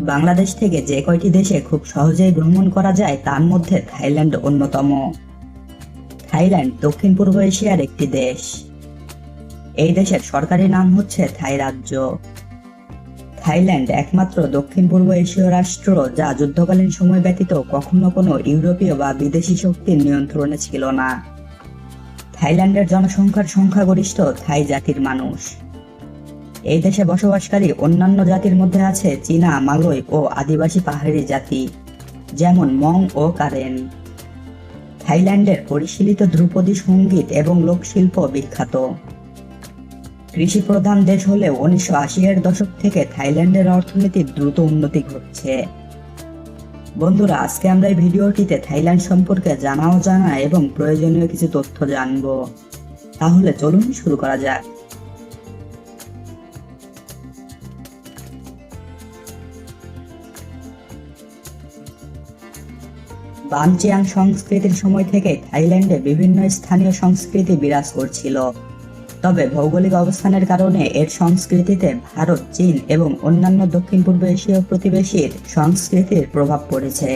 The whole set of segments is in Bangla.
বাংলাদেশ থেকে যে কয়টি দেশে খুব সহজেই ভ্রমণ করা যায়, তার মধ্যে থাইল্যান্ড অন্যতম। থাইল্যান্ড দক্ষিণ পূর্ব এশিয়ার একটি দেশ। এই দেশের সরকারি নাম হচ্ছে থাই রাজ্য। থাইল্যান্ড একমাত্র দক্ষিণ পূর্ব এশীয় রাষ্ট্র, যা যুদ্ধকালীন সময় ব্যতীত কখনো কোনো ইউরোপীয় বা বিদেশি শক্তির নিয়ন্ত্রণে ছিল না। থাইল্যান্ডের জনসংখ্যার সংখ্যাগরিষ্ঠ থাই জাতির মানুষ। এই দেশে বসবাসকারী অন্যান্য জাতির মধ্যে আছে চীনা, মালয় ও আদিবাসী পাহাড়ি জাতি, যেমন মং ও কারেন। থাইল্যান্ডের পরিশীলিত ধ্রুপদী সংগীত এবং লোকশিল্প বিখ্যাত। কৃষি প্রধান দেশ হলেও উনিশশো আশি এর দশক থেকে থাইল্যান্ডের অর্থনীতির দ্রুত উন্নতি ঘটছে। বন্ধুরা, আজকে আমরা এই ভিডিওটিতে থাইল্যান্ড সম্পর্কে জানাও জানা এবং প্রয়োজনীয় কিছু তথ্য জানব। তাহলে চলুন শুরু করা যাক। বানচিয়াং সংস্কৃতির সময় থেকে থাইল্যান্ডে বিভিন্ন স্থানীয় সংস্কৃতি বিরাজ করছিল। তবে ভৌগোলিক অবস্থানের কারণে এর সংস্কৃতিতে ভারত, চীন এবং অন্যান্য দক্ষিণ পূর্ব এশীয় প্রতিবেশীর সংস্কৃতির প্রভাব পড়েছে।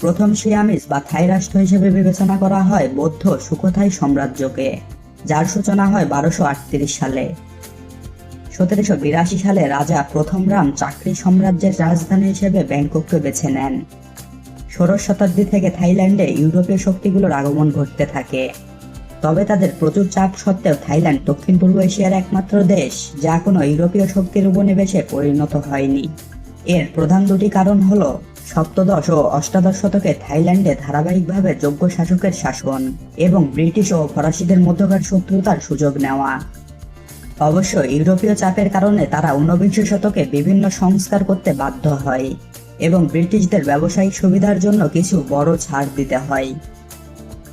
প্রথম সিয়ামিস বা থাই রাষ্ট্র হিসেবে বিবেচনা করা হয় বৌদ্ধ সুখথাই সাম্রাজ্যকে, যার সূচনা হয় বারোশো আটত্রিশ সালে। সতেরোশো বিরাশি সালে রাজা প্রথম রাম চাকরি সাম্রাজ্যের রাজধানী হিসেবে ব্যাংকককে বেছে নেন। ষোড়শ শতাব্দী থেকে থাইল্যান্ডে ইউরোপীয় শক্তিগুলোর আগমন ঘটতে থাকে। তবে তাদের প্রচুর চাপ সত্ত্বেও থাইল্যান্ড দক্ষিণ পূর্ব এশিয়ার একমাত্র দেশ, যা কোনো ইউরোপীয় শক্তির উপনিবেশে পরিণত হয়নি। এর প্রধান দুটি কারণ হল সপ্তদশ ও অষ্টাদশ শতকে থাইল্যান্ডে ধারাবাহিকভাবে যোগ্য শাসকের শাসন এবং ব্রিটিশ ও ফরাসিদের মধ্যকার শত্রুতার সুযোগ নেওয়া। অবশ্য ইউরোপীয় চাপের কারণে তারা ঊনবিংশ শতকে বিভিন্ন সংস্কার করতে বাধ্য হয়। এবং ব্রিটিশদের ব্যবসায়িক সুবিধার জন্য কিছু বড় ছাড় দিতে হয়।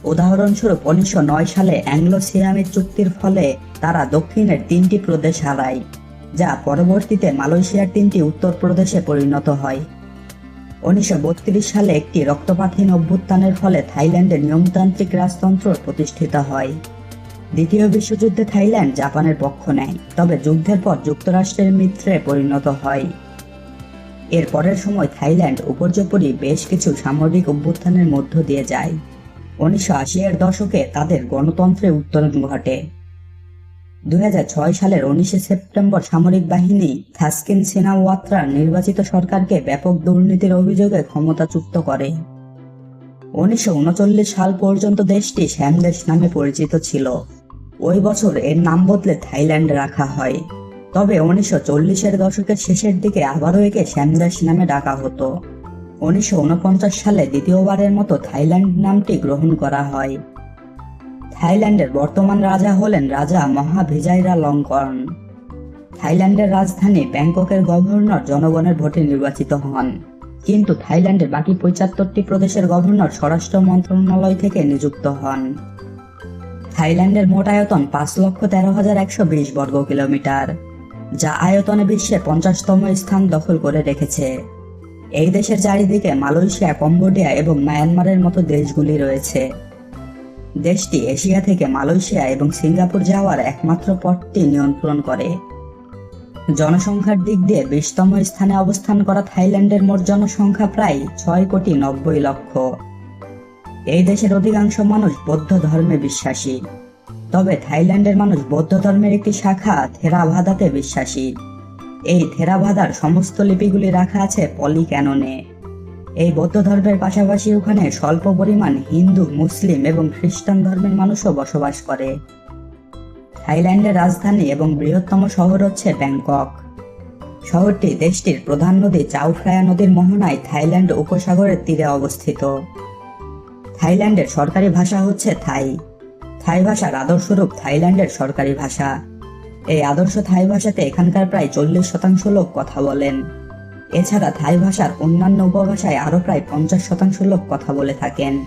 উদাহরণস্বরূপ উনিশশো নয় সালে অ্যাংলো সিরামিক চুক্তির ফলে তারা দক্ষিণের তিনটি প্রদেশ হারায়, যা পরবর্তীতে মালয়েশিয়ার তিনটি উত্তর প্রদেশে পরিণত হয়। উনিশশো বত্রিশ সালে একটি রক্তপাতহীন অভ্যুত্থানের ফলে থাইল্যান্ডে নিয়মতান্ত্রিক রাজতন্ত্র প্রতিষ্ঠিত হয়। দ্বিতীয় বিশ্বযুদ্ধে থাইল্যান্ড জাপানের পক্ষ নেয়, তবে যুদ্ধের পর যুক্তরাষ্ট্রের মিত্রে পরিণত হয়। এর পরের সময় থাইল্যান্ড উপর্যুপরি বেশ কিছু সামরিক অভ্যুত্থানের মধ্য দিয়ে যায়। উনিশশো আশি এর দশকে তাদের গণতন্ত্রে উত্তরণ ঘটে। দুই হাজার ছয় সালের উনিশে সেপ্টেম্বর সামরিক বাহিনী থাসকিন সিনাওয়াত্রার নির্বাচিত সরকারকে ব্যাপক দুর্নীতির অভিযোগে ক্ষমতাচ্যুত করে। উনিশশো উনচল্লিশ সাল পর্যন্ত দেশটি শ্যামদেশ নামে পরিচিত ছিল। ওই বছর এর নাম বদলে থাইল্যান্ড রাখা হয়। তবে উনিশশো চল্লিশের দশকের শেষের দিকে আবারও একে শ্যামদেশ নামে ডাকা হতো। উনিশশো উনপঞ্চাশ সালে দ্বিতীয়বারের মতো থাইল্যান্ড নামটি গ্রহণ করা হয়। থাইল্যান্ডের বর্তমান রাজা হলেন রাজা মহাভিজাইরা লঙ্কর্ন থাইল্যান্ডের রাজধানী ব্যাংককের গভর্নর জনগণের ভোটে নির্বাচিত হন। কিন্তু থাইল্যান্ডের বাকি পঁচাত্তরটি প্রদেশের গভর্নর স্বরাষ্ট্র মন্ত্রণালয় থেকে নিযুক্ত হন। থাইল্যান্ডের মোট আয়তন পাঁচ লক্ষ তেরো হাজার একশো বিশ বর্গ কিলোমিটার যা আয়তনে বিশ্বে পঞ্চাশতম স্থান দখল করে রেখেছে। এই দেশের চারিদিকে মালয়েশিয়া, কম্বোডিয়া এবং মায়ানমারের মতো দেশগুলি রয়েছে। দেশটি এশিয়া থেকে মালয়েশিয়া এবং সিঙ্গাপুর যাওয়ার একমাত্র পথটি নিয়ন্ত্রণ করে। জনসংখ্যার দিক দিয়ে বিশতম স্থানে অবস্থান করা থাইল্যান্ডের মোট জনসংখ্যা প্রায় ছয় কোটি নব্বই লক্ষ। এই দেশের অধিকাংশ মানুষ বৌদ্ধ ধর্মে বিশ্বাসী। তবে থাইল্যান্ডের মানুষ বৌদ্ধ ধর্মের একটি শাখা থেরাভাদাতে বিশ্বাসী। এই থেরাভাদার সমস্ত লিপিগুলি রাখা আছে পলি ক্যাননে এই বৌদ্ধ ধর্মের পাশাপাশি ওখানে স্বল্প পরিমাণ হিন্দু, মুসলিম এবং খ্রিস্টান ধর্মের মানুষও বসবাস করে। থাইল্যান্ডের রাজধানী এবং বৃহত্তম শহর হচ্ছে ব্যাংকক। শহরটি দেশটির প্রধান নদী চাউফ্রায়া নদীর মোহনায় থাইল্যান্ড উপসাগরের তীরে অবস্থিত। থাইল্যান্ডের সরকারি ভাষা হচ্ছে থাই। থাই ভাষার আদর্শরূপ থাইল্যান্ডের সরকারি ভাষা। এই আদর্শ থাই ভাষাতে এখানকার প্রায় চল্লিশ শতাংশ লোক কথা বলেন। এছাড়া থাই ভাষার অন্যান্য উপভাষায় আরও প্রায় পঞ্চাশ শতাংশ লোক কথা বলে থাকেন।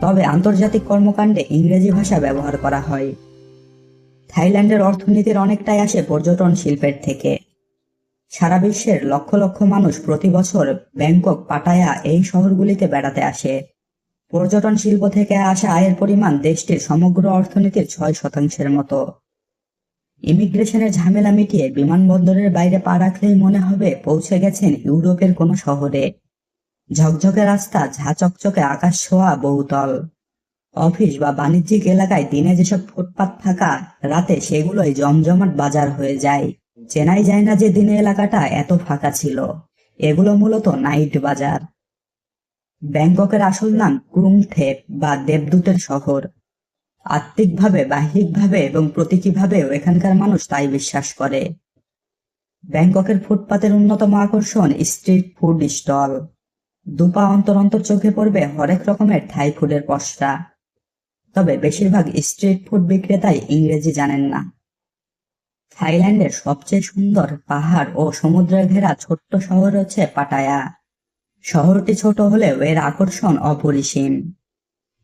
তবে আন্তর্জাতিক কর্মকাণ্ডে ইংরেজি ভাষা ব্যবহার করা হয়। থাইল্যান্ডের অর্থনীতির অনেকটাই আসে পর্যটন শিল্পের থেকে। সারা বিশ্বের লক্ষ লক্ষ মানুষ প্রতি বছর ব্যাংকক, পাটায়া এই শহরগুলিতে বেড়াতে আসে। পর্যটন শিল্প থেকে আসা আয়ের পরিমাণ দেশটির সমগ্র অর্থনীতির ছয় শতাংশের মতো। ইমিগ্রেশনের ঝামেলা মিটিয়ে বিমানবন্দরের বাইরে পা রাখলেই মনে হবে পৌঁছে গেছেন ইউরোপের কোনো শহরে। ঝকঝকে রাস্তা ঝা চকচকে আকাশ ছোঁয়া বহুতল। অফিস বা বাণিজ্যিক এলাকায় দিনে যেসব ফুটপাত থাকা রাতে সেগুলোই জমজমাট বাজার হয়ে যায়। চেনাই যায় না যে দিনে এলাকাটা এত ফাঁকা ছিল। এগুলো মূলত নাইট বাজার। ব্যাংককের আসল নাম ক্রুংথেপ বা দেবদূতের শহর। আত্মিকভাবে, বাহ্যিকভাবে এবং প্রতীকীভাবেও এখানকার মানুষ তাই বিশ্বাস করে। ব্যাংককের ফুটপাতের অন্যতম আকর্ষণ স্ট্রিট ফুড স্টল। দুপা অন্তর অন্তর চোখে পড়বে হরেক রকমের থাই ফুডের পসরা। তবে বেশিরভাগ স্ট্রিট ফুড বিক্রেতাই ইংরেজি জানেন না। থাইল্যান্ডের সবচেয়ে সুন্দর পাহাড় ও সমুদ্রে ঘেরা ছোট্ট শহর হচ্ছে পাটায়া। শহরটি ছোট হলেও এর আকর্ষণ অপরিসীম।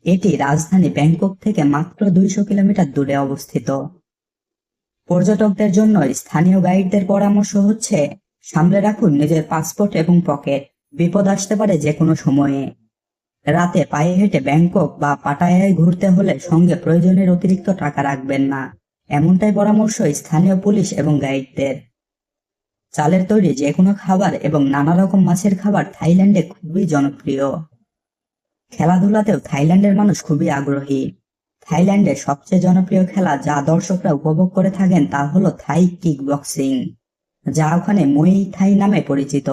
এটি রাজধানী ব্যাংকক থেকে মাত্র দুইশো কিলোমিটার দূরে অবস্থিত। পর্যটকদের জন্য স্থানীয় গাইডদের পরামর্শ হচ্ছে, সামলে রাখুন নিজের পাসপোর্ট এবং পকেট। বিপদ আসতে পারে যে কোনো সময়ে। রাতে পায়ে হেঁটে ব্যাংকক বা পাটায়ায় ঘুরতে হলে সঙ্গে প্রয়োজনের অতিরিক্ত টাকা রাখবেন না। এমনটাই পরামর্শ স্থানীয় পুলিশ এবং গাইডদের। চালের তৈরি যে কোনো খাবার এবং নানা রকম মাছের খাবার থাইল্যান্ডে খুবই জনপ্রিয়। খেলাধুলাতেও থাইল্যান্ডের মানুষ খুবই আগ্রহী। থাইল্যান্ডের সবচেয়ে জনপ্রিয় খেলা যা দর্শকরা উপভোগ করে থাকেন তা হলো থাই কিক বক্সিং যা ওখানে মই থাই নামে পরিচিত।